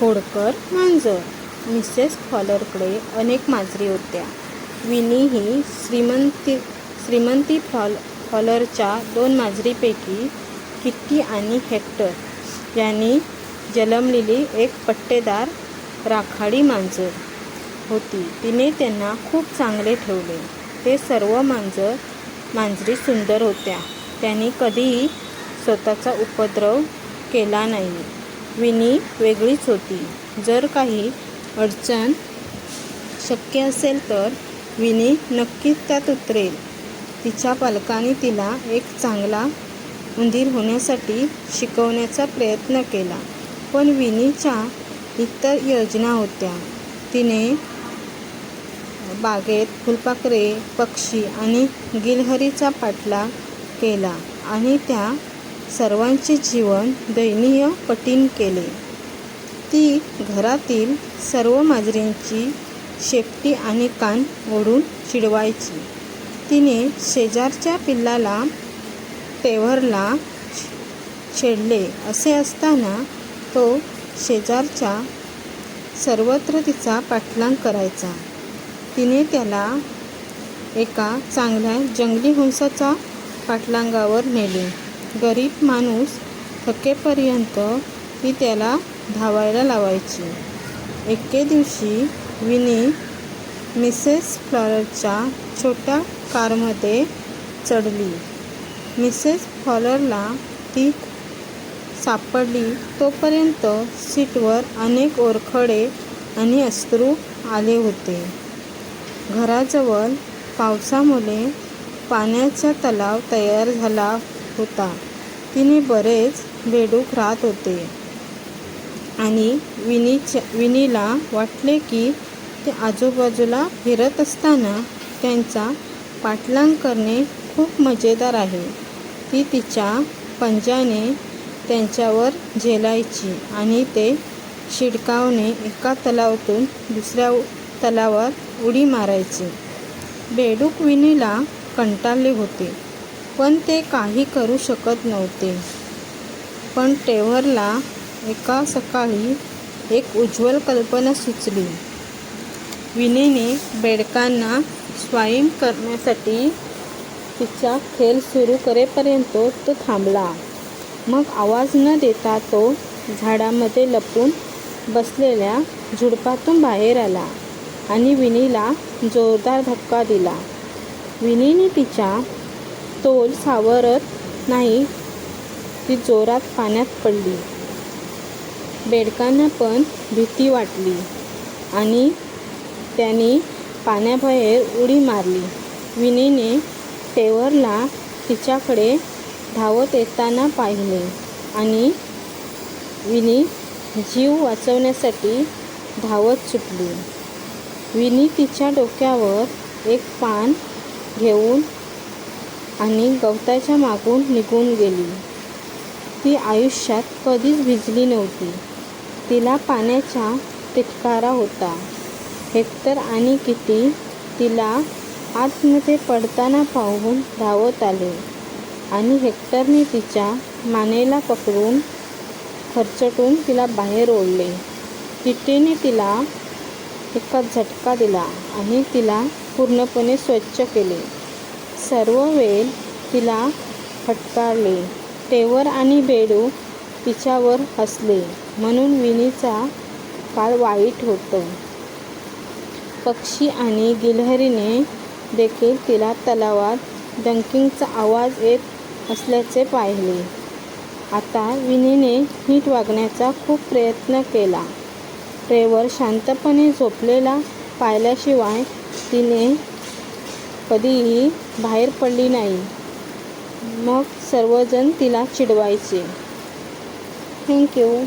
खोडकर मांजर. मिसेस फॉलरकडे अनेक मांजरी होत्या. विनी ही श्रीमंती श्रीमंती फॉल फॉलरच्या दोन मांजरीपैकी किट्टी आणि हेक्टर? यांनी जलमलेली एक पट्टेदार राखाडी मांजर होती. तिने त्यांना खूप चांगले ठेवले. ते सर्व मांजर मांजरी सुंदर होत्या. त्यांनी कधीही स्वतःचा उपद्रव केला नाही. विनी वेगळीच होती. जर काही अडचण शक्य असेल तर विनी नक्कीच त्यात उतरेल. तिच्या पालकांनी तिला एक चांगला उंदीर होण्यासाठी शिकवण्याचा प्रयत्न केला. पण विनीच्या इतर योजना होत्या. तिने बागेत फुलपाखरे पक्षी आणि गिलहरीचा पाठला केला आणि त्या सर्वांचे जीवन दयनीय कठीण केले. ती घरातील सर्व माजरींची शेपटी आणि कान ओढून चिडवायची. तिने शेजारच्या पिल्लाला टेव्हरला छेडले असे असताना तो शेजारच्या सर्वत्र तिचा पाठलाग करायचा. तिने त्याला एका चांगल्या जंगली हंसाच्या पाठलांगावर नेले. गरीब माणूस थकेपर्यंत ती त्याला धावायला लावायची. एके दिवशी विनी मिसेस फ्लॉरच्या छोट्या कारमध्ये चढली. मिसेस फॉलरला ती सापडली. तोपर्यंत सीटवर अनेक ओरखडे आणि अश्रू आले होते. घराजवळ पावसामुळे पाण्याचा तलाव तयार झाला. होता. तिने बरेच बेडूक राहत होते. आणि विनीच्या विनीला वाटले की ते आजूबाजूला फिरत असताना त्यांचा पाठलाग करणे खूप मजेदार आहे. ती तिच्या पंजाने त्यांच्यावर झेलायची आणि ते शिडकावणे एका तलावातून दुसऱ्या तलावात उडी मारायची. बेडूक विनीला कंटाळले होते. पण ते काही करू शकत नव्हते. पण टेव्हरला एका सकाळी एक उज्ज्वल कल्पना सुचली. विनीने बेडकांना स्वाईम करण्यासाठी तिचा खेळ सुरू करेपर्यंत तो थांबला. मग आवाज न देता तो झाडामध्ये लपून बसलेल्या झुडपातून बाहेर आला आणि विनीला जोरदार धक्का दिला. विनीने तिच्या तोल सावरत नाही ती जोरात पाण्यात पडली. बेडकांना पण भीती वाटली आणि त्यांनी पाण्याबाहेर उडी मारली. विनीने टेवरला तिच्याकडे धावत येताना पाहिले आणि विनी जीव वाचवण्यासाठी धावत सुटली. विनी तिच्या डोक्यावर एक पान घेऊन आणि गवताच्या मागून निघून गेली. ती आयुष्यात कधीच भिजली नव्हती. तिला पाण्याचा तिटकारा होता. हेक्टर आणि किटी तिला आतमध्ये पडताना पाहून धावत आले आणि हेक्टरने तिच्या मानेला पकडून खरचटून तिला बाहेर ओढले. किटीने तिला एका झटका दिला आणि तिला पूर्णपणे स्वच्छ केले. सर्व वेळ तिला फटकारले. टेवर आणि बेडू तिच्यावर हसले. म्हणून विनीचा काळ वाईट होतं. पक्षी आणि गिलहरीने देखील तिला तलावात डंकिंगचा आवाज येत असल्याचे पाहिले. आता विनीने नीट वागण्याचा खूप प्रयत्न केला. ट्रेवर शांतपणे झोपलेला पाहिल्याशिवाय तिने कधीही बाहेर पडली नाही. मग सर्वजण तिला चिडवायचे. थँक्यू